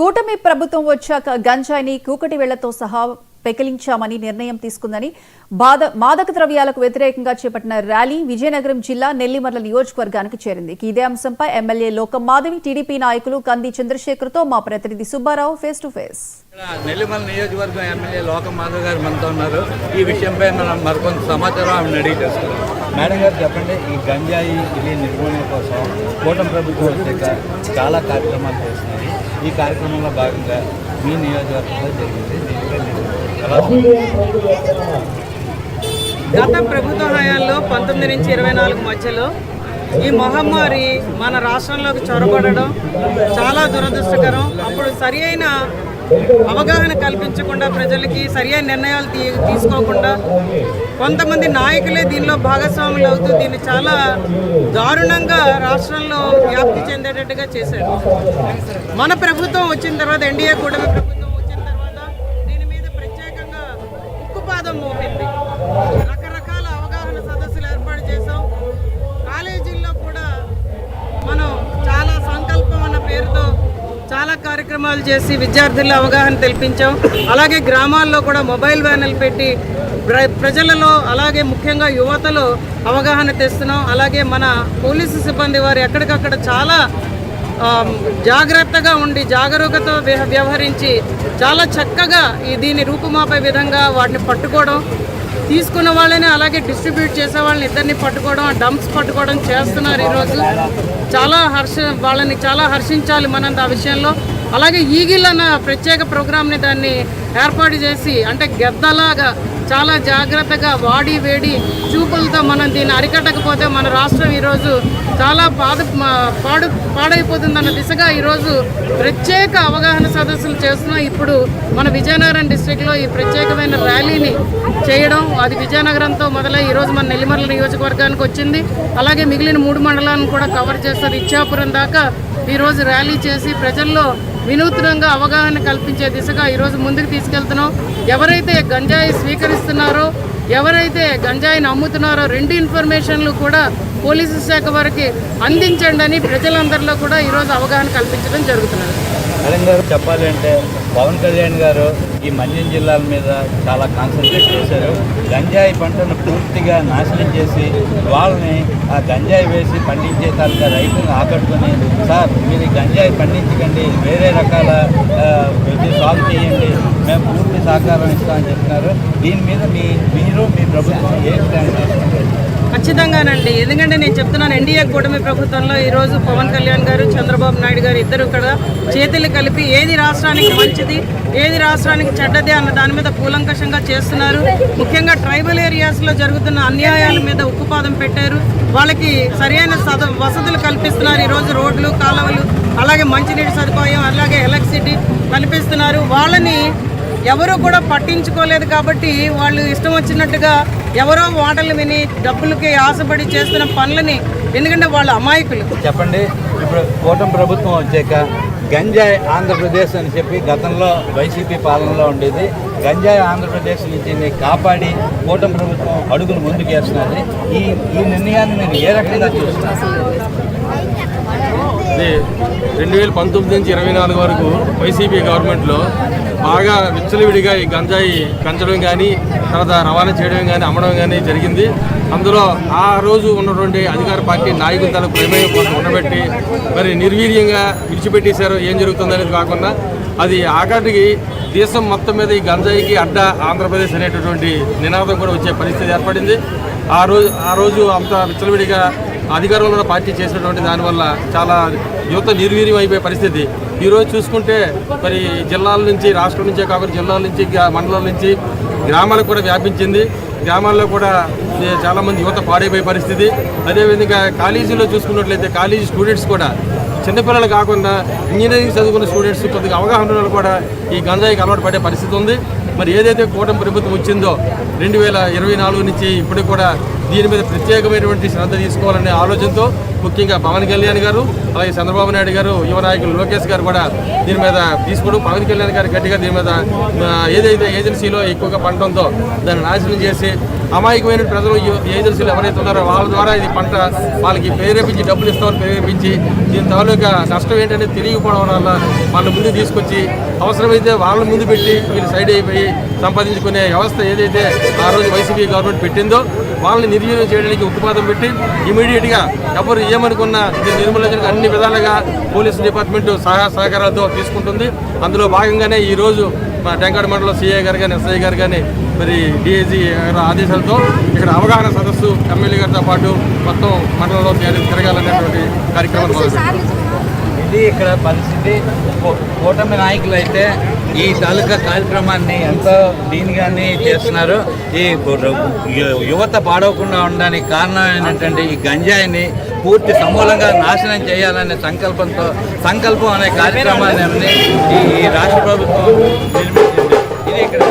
కూటమి ప్రభుత్వం వచ్చాక గంజాయిని కూకటి వేళ్ళతో సహా పెకిలించామని నిర్ణయం తీసుకుందని బాధ మాదక ద్రవ్యాలకు వ్యతిరేకంగా చేపట్టిన ర్యాలీ విజయనగరం జిల్లా నెల్లిమర్ల నియోజకవర్గానికి చేరింది. ఇదే అంశంపై ఎమ్మెల్యే లోకం మాధవి టీడీపీ నాయకులు కంది చంద్రశేఖర్తో మా ప్రతినిధి Subbarao face to face. Nellimala నియోజకవర్గం ఎమ్మెల్యే లోకం మాధవ్ గారు మనతో ఉన్నారు. ఈ విషయంపై మనం మరికొంత సమాచారం ఆమెను అడిగి తెలుసుకున్నాం మేడం గారు చెప్పండి ఈ గంజాయి ఇది నిర్మూలన కోసం కూటమి ప్రభుత్వం వచ్చాక చాలా కార్యక్రమాలు చేస్తున్నాయి. ఈ కార్యక్రమంలో భాగంగా మీ నియోజకవర్గంలో జరిగింది. గత ప్రభుత్వ హయాంలో పంతొమ్మిది నుంచి ఇరవై నాలుగు మధ్యలో ఈ మహమ్మారి మన రాష్ట్రంలోకి చొరబడడం చాలా దురదృష్టకరం. అప్పుడు సరి అయిన అవగాహన కల్పించకుండా ప్రజలకి సరియైన నిర్ణయాలు తీ తీసుకోకుండా కొంతమంది నాయకులే దీనిలో భాగస్వాములు అవుతూ దీన్ని చాలా దారుణంగా రాష్ట్రంలో వ్యాప్తి చెందేటట్టుగా చేశారు. మన ప్రభుత్వం వచ్చిన తర్వాత ఎన్డీఏ కూటమి ప్రభుత్వం వచ్చిన తర్వాత దీని మీద ప్రత్యేకంగా ఉక్కుపాదం మోపింది. రకరకాల అవగాహన సదస్సులు ఏర్పాటు చేశాం. కాలేజీల్లో కూడా మనం చాలా కార్యక్రమాలు చేసి విద్యార్థుల్లో అవగాహన తెల్పించాం. అలాగే గ్రామాల్లో కూడా మొబైల్ వ్యాన్లు పెట్టి ప్ర- ప్రజలలో అలాగే ముఖ్యంగా యువతలో అవగాహన తెస్తున్నాం. అలాగే మన పోలీసు సిబ్బంది వారు ఎక్కడికక్కడ చాలా జాగ్రత్తగా ఉండి జాగరూకతో వ్యవహరించి చాలా చక్కగా ఈ దీన్ని రూపుమాపే విధంగా వాటిని పట్టుకోవడం తీసుకున్న వాళ్ళని అలాగే డిస్ట్రిబ్యూట్ చేసే వాళ్ళని ఇద్దరిని పట్టుకోవడం డంప్స్ పట్టుకోవడం చేస్తున్నారు ఈరోజు. చాలా హర్ష వాళ్ళని చాలా హర్షించాలి మనం ఆ విషయంలో. అలాగే ఈగిల్ అన్న ప్రత్యేక ప్రోగ్రామ్ని దాన్ని ఏర్పాటు చేసి అంటే గెద్దలాగా చాలా జాగ్రత్తగా వాడి వేడి చూపులతో మనం దీన్ని అరికట్టకపోతే మన రాష్ట్రం ఈరోజు చాలా బాధ పాడు పాడైపోతుందన్న దిశగా ఈరోజు ప్రత్యేక అవగాహన సదస్సులు చేస్తున్నాం. ఇప్పుడు మన విజయనగరం డిస్టిక్లో ఈ ప్రత్యేకమైన ర్యాలీని చేయడం అది విజయనగరంతో మొదలై ఈరోజు మన నెల్లిమర్ల నియోజకవర్గానికి వచ్చింది. అలాగే మిగిలిన మూడు మండలాలను కూడా కవర్ చేస్తుంది ఇచ్చాపురం దాకా ఈరోజు ర్యాలీ చేసి ప్రజల్లో వినూత్నంగా అవగాహన కల్పించే దిశగా ఈరోజు ముందుకు తీసుకెళ్తున్నాం. ఎవరైతే గంజాయి స్వీకరిస్తున్నారో ఎవరైతే గంజాయిని అమ్ముతున్నారో రెండు ఇన్ఫర్మేషన్లు కూడా పోలీసు శాఖ వారికి అందించండి అని ప్రజలందరిలో కూడా ఈరోజు అవగాహన కల్పించడం జరుగుతున్నది. చెప్పాలంటే పవన్ కళ్యాణ్ గారు ఈ మన్యం జిల్లాల మీద చాలా కాన్సన్ట్రేట్ చేశారు. గంజాయి పంటను పూర్తిగా నాశనం చేసి వాళ్ళని ఆ గంజాయి వేసి పండించే తాలూకా రైతులను ఆకట్టుకుని సార్ మీరు గంజాయి పండించకండి వేరే రకాల ఆ, ఇది సాల్వ్ చేయండి మేము పూర్తి సహకారం ఇస్తామని చెప్తున్నారు దీని మీద మీ మీరు మీ ప్రభుత్వం ఏ ప్లాన్ తీసుకుంటారు ఖచ్చితంగానండి. ఎందుకంటే నేను చెప్తున్నాను ఎన్డీఏ కూటమి ప్రభుత్వంలో ఈరోజు పవన్ కళ్యాణ్ గారు చంద్రబాబు నాయుడు గారు ఇద్దరు కూడా చేతులు కలిపి ఏది రాష్ట్రానికి మంచిది ఏది రాష్ట్రానికి చెడ్డది అన్న దాని మీద కూలంకషంగా చేస్తున్నారు. ముఖ్యంగా ట్రైబల్ ఏరియాస్లో జరుగుతున్న అన్యాయాల మీద ఉక్కుపాదం పెట్టారు. వాళ్ళకి సరైన సద వసతులు కల్పిస్తున్నారు. ఈరోజు రోడ్లు కాలువలు అలాగే మంచినీటి సదుపాయం అలాగే ఎలక్ట్రిసిటీ కల్పిస్తున్నారు. వాళ్ళని ఎవరు కూడా పట్టించుకోలేదు కాబట్టి వాళ్ళు ఇష్టం వచ్చినట్టుగా ఎవరో మాటలు విని డబ్బులకి ఆశపడి చేస్తున్న పనులని ఎందుకంటే వాళ్ళు అమాయకులు. చెప్పండి ఇప్పుడు కూటమి ప్రభుత్వం వచ్చాక గంజాయి ఆంధ్రప్రదేశ్ అని చెప్పి గతంలో వైసీపీ పాలనలో ఉండేది. గంజాయి ఆంధ్రప్రదేశ్ నుంచి కాపాడి కూటమి ప్రభుత్వం అడుగులు ముందుకేస్తున్నది ఈ ఈ నిర్ణయాన్ని నేను ఏ రకంగా చూస్తున్నాను ఇది రెండు వేల పంతొమ్మిది నుంచి ఇరవై నాలుగు వరకు వైసీపీ గవర్నమెంట్లో బాగా విచ్చలవిడిగా ఈ గంజాయి పెంచడం కానీ తర్వాత రవాణా చేయడం కానీ అమ్మడం కానీ జరిగింది. అందులో ఆ రోజు ఉన్నటువంటి అధికార పార్టీ నాయకులు తన ప్రమేయం కోసం ఉండబెట్టి మరి నిర్వీర్యంగా విడిచిపెట్టేశారు. ఏం జరుగుతుందనేది కాకుండా అది ఆఖరికి దేశం మొత్తం మీద ఈ గంజాయికి అడ్డ ఆంధ్రప్రదేశ్ అనేటటువంటి నినాదం కూడా వచ్చే పరిస్థితి ఏర్పడింది. ఆ రోజు ఆ రోజు అంత విచ్చలవిడిగా అధికారంలో పార్టీ చేసినటువంటి దానివల్ల చాలా యువత నిర్వీర్యం అయిపోయే పరిస్థితి. ఈరోజు చూసుకుంటే మరి జిల్లాల నుంచి రాష్ట్రం నుంచే కాకుండా జిల్లాల నుంచి మండలాల నుంచి గ్రామాలకు కూడా వ్యాపించింది. గ్రామాల్లో కూడా చాలామంది యువత పాడైపోయే పరిస్థితి. అదేవిధంగా కాలేజీలో చూసుకున్నట్లయితే కాలేజీ స్టూడెంట్స్ కూడా చిన్నపిల్లలు కాకుండా ఇంజనీరింగ్ చదువుకున్న స్టూడెంట్స్ కొద్దిగా అవగాహన కూడా ఈ గంజాయికి అలవాటు పడే పరిస్థితి ఉంది. మరి ఏదైతే కూటమి ప్రభుత్వం వచ్చిందో రెండు వేల ఇరవై నాలుగు నుంచి ఇప్పటికి కూడా దీని మీద ప్రత్యేకమైనటువంటి శ్రద్ధ తీసుకోవాలనే ఆలోచనతో ముఖ్యంగా పవన్ కళ్యాణ్ గారు అలాగే చంద్రబాబు నాయుడు గారు యువ నాయకులు లోకేష్ గారు కూడా దీని మీద తీసుకోవడం పవన్ కళ్యాణ్ గారు గట్టిగా దీని మీద ఏదైతే ఏజెన్సీలో ఎక్కువగా పంట ఉందో దాన్ని నాశనం చేసి అమాయకమైన ప్రజలు ఏ- ఏజెన్సీలు ఎవరైతే ఉన్నారో వాళ్ళ ద్వారా ఇది పంట వాళ్ళకి ప్రేరేపించి డబ్బులు ఇస్తామని ప్రేరేపించి దీని తాలూకా నష్టం ఏంటనేది తెలియకపోవడం వల్ల వాళ్ళ ముందు తీసుకొచ్చి అవసరమైతే వాళ్ళ ముందు పెట్టి వీళ్ళు సైడ్ అయిపోయి సంపాదించుకునే వ్యవస్థ ఏదైతే ఆ రోజు వైసీపీ గవర్నమెంట్ పెట్టిందో వాళ్ళని నిర్వీర్యం చేయడానికి ఉక్కుపాదం పెట్టి ఇమీడియట్గా ఎవరు ఏమనుకున్నా ఇది నిర్మూలించడానికి అన్ని విధాలుగా పోలీస్ డిపార్ట్మెంట్ సహా సహకారాలతో తీసుకుంటుంది. అందులో భాగంగానే ఈరోజు మా టెంకాడ మండలం సిఐ గారు కానీ ఎస్ఐ గారు కానీ మరి డిఐజీ గారి ఆదేశాలతో ఇక్కడ అవగాహన సదస్సు ఎమ్మెల్యే గారితో పాటు మొత్తం మండలంలో తిరగాలనేటువంటి కార్యక్రమం ఇది ఇక్కడ పరిస్థితి. కూటమి నాయకులు అయితే ఈ తాలూకా కార్యక్రమాన్ని ఎంతో దీనిగానే చేస్తున్నారు. ఈ యువత పాడవకుండా ఉండడానికి కారణం ఏంటంటే ఈ గంజాయిని పూర్తి సమూలంగా నాశనం చేయాలనే సంకల్పంతో సంకల్పం అనే కార్యక్రమాన్ని ఈ ఈ రాష్ట్ర ప్రభుత్వం నిర్మించింది. ఇది ఇక్కడ